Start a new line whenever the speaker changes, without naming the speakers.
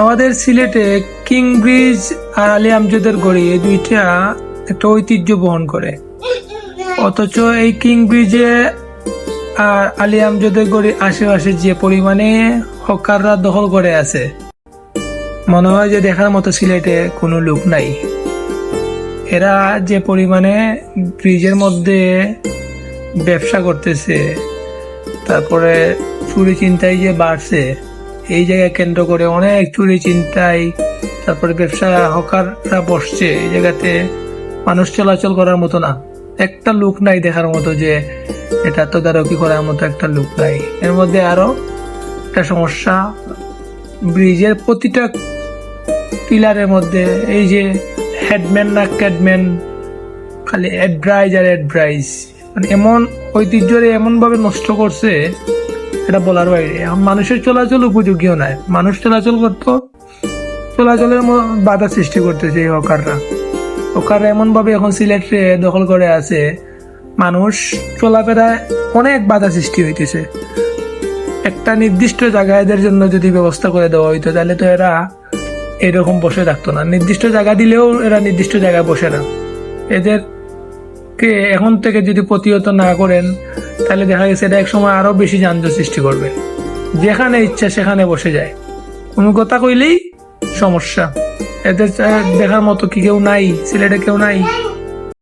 আমাদের সিলেটে king bridge আর আলী আমজদের গড়ি এই দুইটা একটা ঐতিহ্য বহন করে। অথচ এই কিং ব্রিজে আর আলী আমজদের গড়ি আশেপাশে যে পরিমাণে হকাররা দখল করে আছে, মনে হয় যে দেখার মতো সিলেটে কোনো লোক নাই। এরা যে পরিমাণে ব্রিজের মধ্যে ব্যবসা করতেছে, তারপরে চুরি চিন্তাই যে বাড়ছে এই জায়গা কেন্দ্র করে অনেক চুরি চিন্তাই তারপরে ব্যবসা হকাররা বসছে এই জায়গাতে। মানুষ চলাচল করার মতো না। একটা লোক নাই দেখার মতো যে এটা তদারকি করার মতো একটা লোক নাই। এর মধ্যে আরও একটা সমস্যা, ব্রিজের প্রতিটা পিলারের মধ্যে এই যে হেডম্যান না ক্যাডম্যান, খালি অ্যাডব্রাইজ আর অ্যাডব্রাইজ মানে এমন ঐতিহ্যরে এমন ভাবে নষ্ট করছে এটা বলার বাইরে। মানুষের চলাচল উপযোগীও নয়। মানুষ চলাচল করতো, চলাচলের বাধা সৃষ্টি করতেছে এই হকাররা। হকাররা এমন ভাবে এখন সিলেটে দখল করে আছে, মানুষ চলাফেরায় অনেক বাধা সৃষ্টি হইতেছে। একটা নির্দিষ্ট জায়গায় এদের জন্য যদি ব্যবস্থা করে দেওয়া হইতো, তাহলে তো এরা এরকম বসে থাকতো না। নির্দিষ্ট জায়গা দিলেও এরা নির্দিষ্ট জায়গায় বসে না। এদেরকে এখন থেকে যদি প্রতিহত না করেন তাহলে দেখা গেছে এটা এক সময় আরও বেশি যানজট সৃষ্টি করবে। যেখানে ইচ্ছা সেখানে বসে যায়। কোনো কথা কইলেই সমস্যা। এতে দেখার মতো কি কেউ নাই, ছেলেটা কেউ নাই।